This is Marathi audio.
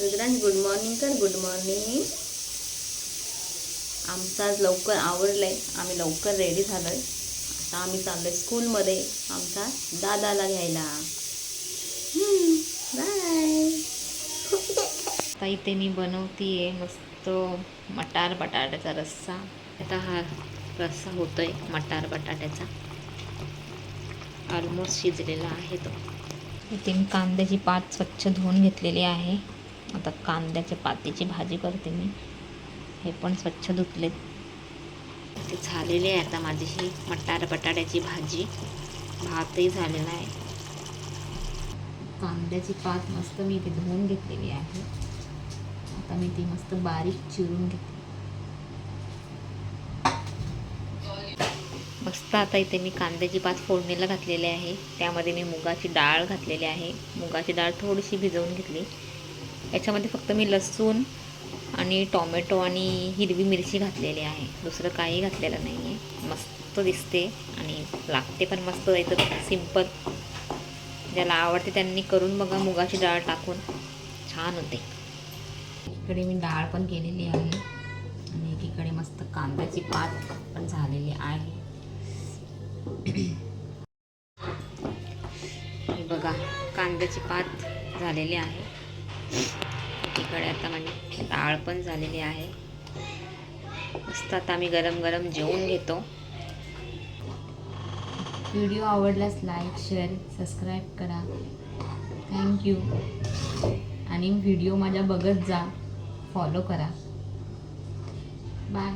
रुद्रांश गुड मॉर्निंग कर गुड मॉर्निंग आमचं आज लवकर आवडलं आहे आम्ही लवकर रेडी झालो आहे आता आम्ही चाललो आहे स्कूलमध्ये आमचा दादाला घ्यायला. बाय आता इथे मी बनवतीये मस्त मटार बटाट्याचा रस्सा. आता हा रस्सा होतो आहे मटार बटाट्याचा. ऑलमोस्ट शिजलेला आहे तो. इथे मी कांद्याची पात स्वच्छ धुवून घेतलेली आहे. आता कांद्याच्या पातीची भाजी करते मी. हे पण स्वच्छ धुतले ते झालेली आहे आता माझी ही मटार बटाट्याची भाजी. भातही झालेला आहे. कांद्याची पात मस्त मी इथे धुवून घेतलेली आहे. आता मी ती मस्त बारीक चिरून घेते. मस्त आता इथे मी कांद्याची पात फोडणीला घातलेली आहे. त्यामध्ये मी मुगाची डाळ घातलेली आहे. मुगाची डाळ थोडीशी भिजवून घेतली. याच्यामध्ये फक्त मी लसूण आणि टॉमॅटो आणि हिरवी मिरची घातलेली आहे. दुसरं काही घातलेलं नाही आहे मस्त दिसते आणि लागते पण मस्त एकदम सिंपल ज्याला आवडते त्यांनी करून बघा मुगाची डाळ टाकून. छान होते. इकडे मी डाळ पण केलेली आहे. आणि एकीकडे मस्त कांद्याची पात पण झालेली आहे. बघा कांद्याची पात झालेली आहे. इकडे आता माझी डाळ पण झालेली आहे. मस्त आता आम्ही गरम गरम जेवून घेतो. व्हिडिओ आवडल्यास लाईक शेअर सबस्क्राईब करा. थँक्यू आणि व्हिडिओ माझ्या बघत जा. फॉलो करा. बाय